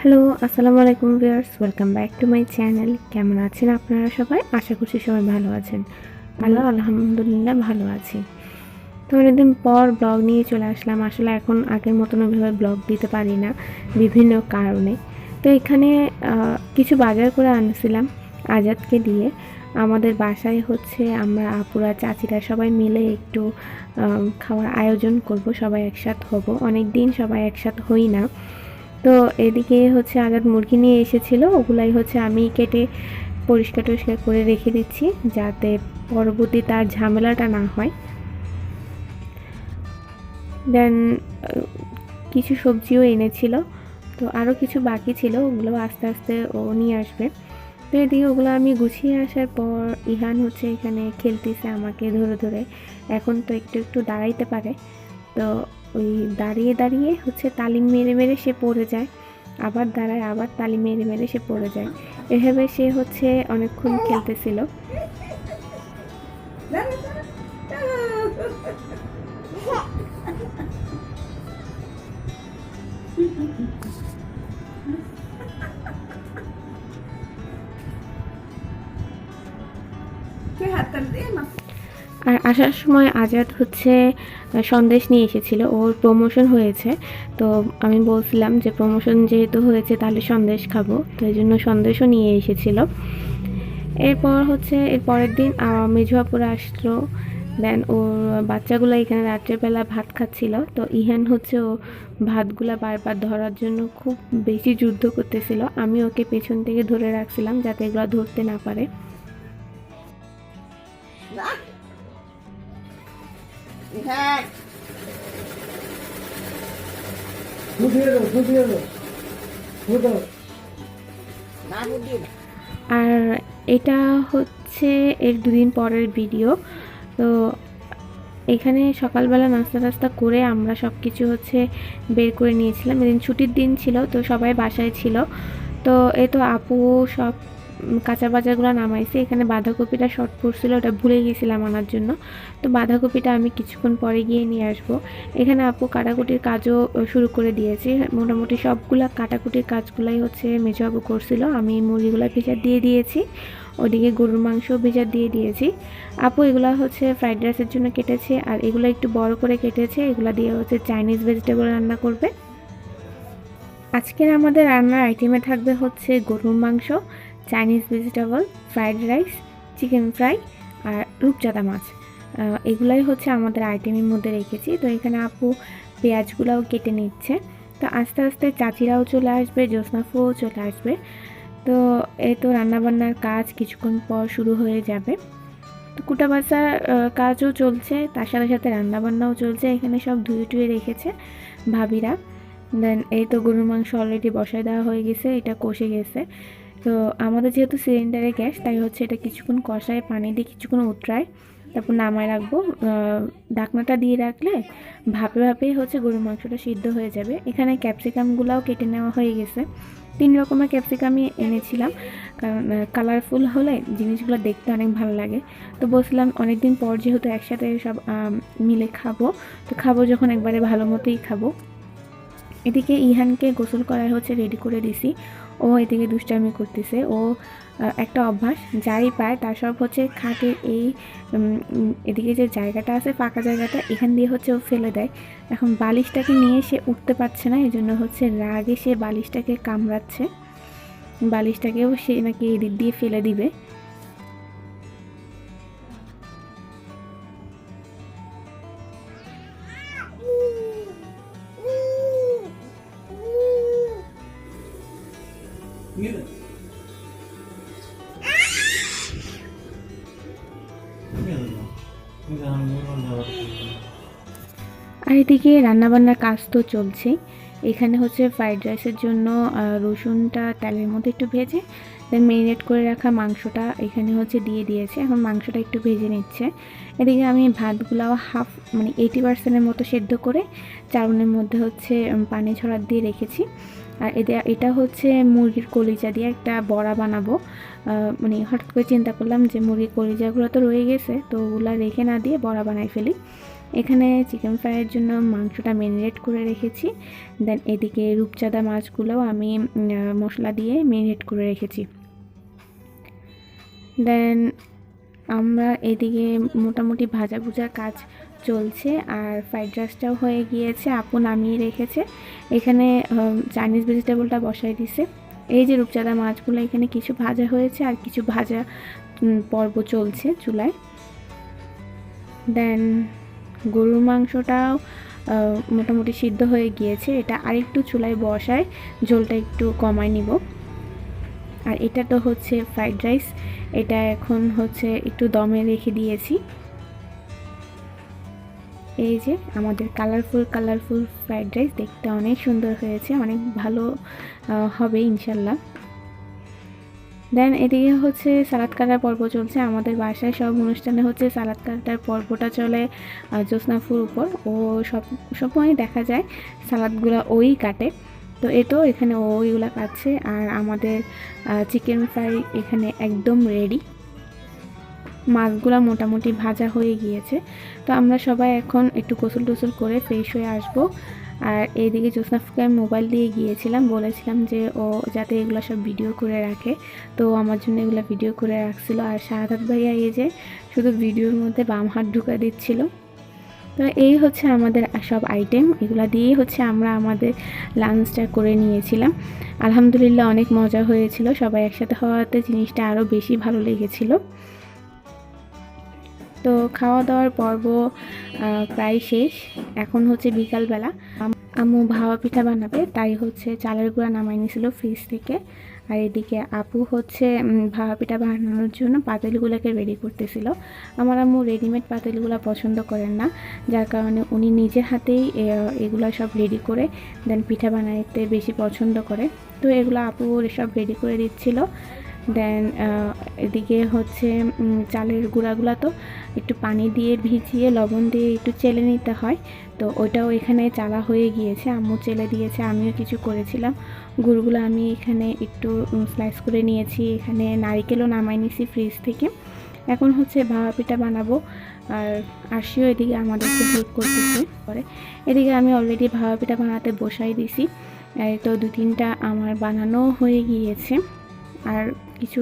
Hello, আসসালামু আলাইকুম viewers, welcome back to my channel. কেমন আছেন আপনারা সবাই? আশা করছি সবাই ভালো আছেন। ভালো আলহামদুলিল্লাহ ভালো আছি। তো অনেকদিন পর ব্লগ নিয়ে চলে আসলাম। আসলে এখন আগের মতন ওইভাবে ব্লগ দিতে পারি না, বিভিন্ন কারণে। তো এখানে কিছু বাজার করে আনছিলাম আজাদকে দিয়ে। আমাদের বাসায় হচ্ছে আমরা, আপুরা, চাচিরা সবাই মিলে একটু খাওয়ার আয়োজন করব, সবাই একসাথ হব। অনেক দিন সবাই একসাথ হই না। তো এদিকে হচ্ছে আজাদ মুরগি নিয়ে এসেছিল। ওগুলাই হচ্ছে আমি কেটে পরিষ্কার টরিষ্কার করে রেখে দিচ্ছি যাতে পরবর্তী তার ঝামেলাটা না হয়। দেন কিছু সবজিও এনেছিল। তো আরও কিছু বাকি ছিল, ওগুলো আস্তে আস্তে ও নিয়ে আসবে। তো এদিকে ওগুলো আমি গুছিয়ে আসার পর ইহান হচ্ছে এখানে খেলতেছে আমাকে ধরে ধরে। এখন তো একটু একটু দাঁড়াইতে পারে। তো ওই দাঁড়িয়ে দাঁড়িয়ে হচ্ছে তালিম মেরে মেরে সে পড়ে যায়। আবার দাঁড়ায়, আবার তালি মেরে মেরে সে পড়ে যায়। এভাবে সে হচ্ছে অনেকক্ষণ খেলতেছিল। ¿Qué es más? আর আসার সময় আজাদ হচ্ছে সন্দেশ নিয়ে এসেছিল, ওর প্রমোশন হয়েছে। তো আমি বলছিলাম যে প্রমোশন যেহেতু হয়েছে, তাহলে সন্দেশ খাব। তো এই জন্য সন্দেশও নিয়ে এসেছিল। এরপর হচ্ছে, এর পরের দিন আপুরা আসলো। দেন ওর বাচ্চাগুলো এখানে রাত্রেবেলা ভাত খাচ্ছিল। তো ইহান হচ্ছে ও ভাতগুলা বারবার ধরার জন্য খুব বেশি যুদ্ধ করতেছিল। আমি ওকে পেছন থেকে ধরে রাখছিলাম যাতে এগুলো ধরতে না পারে. হ্যাঁ। আর এটা হচ্ছে এর দুদিন পরের ভিডিও। তো এখানে সকালবেলা নাস্তা টাস্তা করে আমরা সব কিছু হচ্ছে বের করে নিয়েছিলাম। এদিন ছুটির দিন ছিল তো সবাই বাসায় ছিল। তো এ তো আপু সব কাঁচা বাজারগুলো নামাইছে, এখানে বাঁধাকপিটা শর্ট পড়ছিল, ওটা ভুলে গিয়েছিলাম আনার জন্য। তো বাঁধাকপিটা আমি কিছুক্ষণ পরে গিয়ে নিয়ে আসব। এখানে আপু কাটাকুটির কাজও শুরু করে দিয়েছি। মোটামুটি সবগুলা কাটাকুটির কাজগুলাই হচ্ছে মেজো আপু করছিল, আমি মুরগিগুলো ভেজা দিয়ে দিয়েছি। ওদিকে গরুর মাংস ভেজা দিয়ে দিয়েছি। আপু, এগুলো হচ্ছে ফ্রাইড রাইসের জন্য কেটেছে, আর এগুলো একটু বড় করে কেটেছে, এগুলো দিয়ে হচ্ছে চাইনিজ ভেজিটেবল রান্না করবে। আজকের আমাদের রান্নার আইটেমে থাকবে হচ্ছে গরুর মাংস। Chinese vegetable fried rice chicken fry আর রূপচাঁদা মাছ। এগুলাই হচ্ছে আমাদের আইটেমের মধ্যে রেখেছি। তো এখানে আপু পেঁয়াজগুলোও কেটে নিচ্ছে। তো আস্তে আস্তে চাচিরাও চলে আসবে জ্যোৎস্নাফুও চলে আসবে। তো এই তো রান্নাবান্নার কাজ কিছুক্ষণ পর শুরু হয়ে যাবে। তো কুটা বাসার কাজও চলছে, তার সাথে সাথে রান্নাবান্নাও চলছে। এখানে সব ধুয়ে টুয়ে রেখেছে ভাবিরা। দেন এই তো গরুর মাংস অলরেডি বসায় দেওয়া হয়ে গেছে, এটা কষে গেছে। তো আমাদের যেহেতু সিলিন্ডারে গ্যাস, তাই হচ্ছে এটা কিছুক্ষণ কষায় পানি দিয়ে কিছুক্ষণ উতরায় তারপর নামায় রাখব। ঢাকনাটা দিয়ে রাখলে ভাপে ভাপে হচ্ছে গরুর মাংসটা সিদ্ধ হয়ে যাবে। এখানে ক্যাপসিকামগুলোও কেটে নেওয়া হয়ে গেছে। তিন রকমের ক্যাপসিকামই এনেছিলাম। কারণ কালারফুল হলে জিনিসগুলো দেখতে অনেক ভালো লাগে। তো বলছিলাম অনেকদিন পর যেহেতু একসাথে সব মিলে খাব, তো খাব যখন একবারে ভালো মতোই খাব। এদিকে ইহানকে গোসল করার হচ্ছে রেডি করে দিছি। ও এদিকে দুষ্টামি করতেছে। ও একটা অভ্যাস, যাই পায়, তার সব হচ্ছে খাটের এই এদিকে যে জায়গাটা আছে পাকা জায়গাটা, এখান দিয়ে হচ্ছে ও ফেলে দেয়। এখন বালিশটাকে নিয়ে সে উঠতে পারছে না এই জন্য হচ্ছে রাগে সে বালিশটাকে কামড়াচ্ছে। বালিশটাকেও সে নাকি এদিক দিয়ে ফেলে দিবে। আর এদিকে রান্নাবান্নার কাজ তো চলছেই এখানে হচ্ছে ফ্রাইড রাইসের জন্য রসুনটা তেলের মধ্যে একটু ভেজে দেন মেরিনেট করে রাখা মাংসটা এখানে হচ্ছে দিয়ে দিয়েছে। এখন মাংসটা একটু ভেজে নিচ্ছে। এদিকে আমি ভাতগুলো হাফ মানে এইটি পার্সেন্টের মতো সেদ্ধ করে চাউনের মধ্যে হচ্ছে পানি ছড়া দিয়ে রেখেছি। আর এদের এটা হচ্ছে মুরগির কলিজা দিয়ে একটা বড়া বানাবো। মানে হঠাৎ করে চিন্তা করলাম যে মুরগির কলিজাগুলো তো রয়ে গেছে, তো ওগুলো রেখে না দিয়ে বড়া বানাই ফেলি। এখানে চিকেন ফ্রাইয়ের জন্য মাংসটা ম্যারিনেট করে রেখেছি। দেন এদিকে রূপচাঁদা মাছগুলোও আমি মশলা দিয়ে ম্যারিনেট করে রেখেছি। দেন আমরা এদিকে মোটামুটি ভাজা ভুজার কাজ চলছে আর ফ্রাইড রাইসটাও হয়ে গিয়েছে, আপু নামিয়ে রেখেছে। এখানে চাইনিজ ভেজিটেবলটা বসাই দিছে। এই যে রূপচাঁদা মাছগুলো এখানে কিছু ভাজা হয়েছে আর কিছু ভাজা পর্ব চলছে চুলায়। দেন গরুর মাংসটাও মোটামুটি সিদ্ধ হয়ে গিয়েছে। এটা আরেকটু চুলায় বসায়, ঝোলটা একটু কমায় নিব। আর এটা তো হচ্ছে ফ্রাইড রাইস এটা এখন হচ্ছে একটু দমে রেখে দিয়েছি। এই যে আমাদের কালারফুল কালারফুল ফ্রাইড রাইস দেখতে অনেক সুন্দর হয়েছে, অনেক ভালো হবে ইনশাল্লাহ। দেন এদিকে হচ্ছে সালাদ কাটার পর্ব চলছে, আমাদের বাসায় সব অনুষ্ঠানে হচ্ছে সালাদ কাটার পর্বটা চলে জ্যোৎস্নাফুর উপর। ও সব সময় দেখা যায় সালাদগুলো ওই কাটে। তো এ তো এখানে ওইগুলো কাটছে আর আমাদের চিকেন ফ্রাই এখানে একদম রেডি মাছগুলো মোটামুটি ভাজা হয়ে গিয়েছে। তো আমরা সবাই এখন একটু গোসল টোসল করে ফ্রেশ হয়ে আসব। আর এইদিকে জ্যোৎস্নাফুকে আমি মোবাইল দিয়ে গিয়েছিলাম, বলেছিলাম যে ও যাতে এগুলো সব ভিডিও করে রাখে। তো আমার জন্য এগুলো ভিডিও করে রাখছিল। আর শাহাদাত ভাইয়া এই যে শুধু ভিডিওর মধ্যে বাম হাত ঢুকা দিচ্ছিল। তো এই হচ্ছে আমাদের সব আইটেম এগুলা দিয়ে হচ্ছে আমরা আমাদের লাঞ্চটা করে নিয়েছিলাম। আলহামদুলিল্লাহ অনেক মজা হয়েছিল। সবাই একসাথে হওয়াতে জিনিসটা আরও বেশি ভালো লেগেছিল। তো খাওয়া দাওয়ার পর্ব প্রায় শেষ। এখন হচ্ছে বিকালবেলা। আম্মু ভাওয়া পিঠা বানাবে, তাই হচ্ছে চালের গুঁড়া নামাই নিয়েছিল ফ্রিজ থেকে। আর এদিকে আপু হচ্ছে ভাওয়া পিঠা বানানোর জন্য পাতিলগুলোকে রেডি করতেছিল। আমার আম্মু রেডিমেড পাতিলগুলো পছন্দ করেন না, যার কারণে উনি নিজের হাতেই এগুলো সব রেডি করে দেন, পিঠা বানাইতে বেশি পছন্দ করে। তো এগুলো আপু সব রেডি করে দিচ্ছিল। দেন এদিকে হচ্ছে চালের গুঁড়াগুলো তো একটু পানি দিয়ে ভিজিয়ে, লবণ দিয়ে একটু চেলে নিতে হয়। তো ওটাও এখানে চালা হয়ে গিয়েছে, আম্মু চেলে দিয়েছে, আমিও কিছু করেছিলাম। গুড়গুলো আমি এখানে একটু স্লাইস করে নিয়েছি, এখানে নারিকেলও নামাই নিয়েছি ফ্রিজ থেকে। এখন হচ্ছে ভাপা পিঠা বানাবো, আর আরশিও এদিকে আমাদেরকে হেল্প করতেছে। পরে এদিকে আমি অলরেডি ভাপা পিঠা বানাতে বসাই দিছি। তো দু তিনটা আমার বানানো হয়ে গিয়েছে। আর কিছু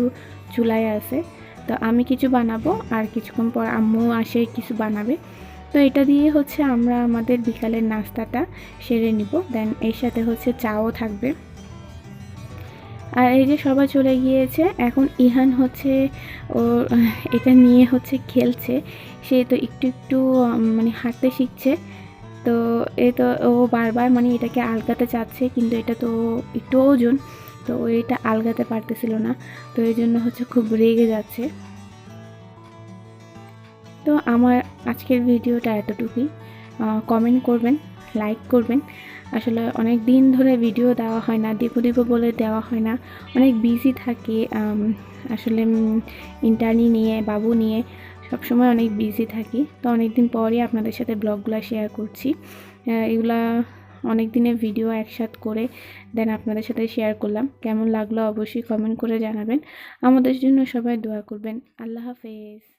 চুলায় আছে। তো আমি কিছু বানাবো আর কিছুক্ষণ পর আম্মু আসে কিছু বানাবে। তো এটা দিয়ে হচ্ছে আমরা আমাদের বিকালের নাস্তাটা সেরে নিব। দেন এর সাথে হচ্ছে চাও থাকবে। আর এই যে সবাই চলে গিয়েছে, এখন ইহান হচ্ছে, ও এটা নিয়ে হচ্ছে খেলছে। সে তো একটু একটু মানে হাঁটতে শিখছে। তো এ তো ও বারবার মানে এটাকে আলগাতে চাচ্ছে, কিন্তু এটা তো একটু ওজন। তো ও এটা আলগাতে পারতেছিল না, তো এই জন্য হচ্ছে খুব রেগে যাচ্ছে। তো আমার আজকের ভিডিওটা এতটুকুই। কমেন্ট করবেন লাইক করবেন। আসলে অনেক দিন ধরে ভিডিও দেওয়া হয় না দিব দিব বলে দেওয়া হয় না। অনেক বিজি থাকি আসলে ইন্টারনি নিয়ে, বাবু নিয়ে সবসময় অনেক বিজি থাকি। তো অনেক দিন পরই আপনাদের সাথে ব্লগগুলো শেয়ার করছি। এগুলা অনেক দিনের ভিডিও একসাথ করে দেন আপনাদের সাথে শেয়ার করলাম। কেমন লাগল অবশ্যই কমেন্ট করে জানাবেন। আমাদের জন্য সবাই দোয়া করবেন। আল্লাহ হাফেজ।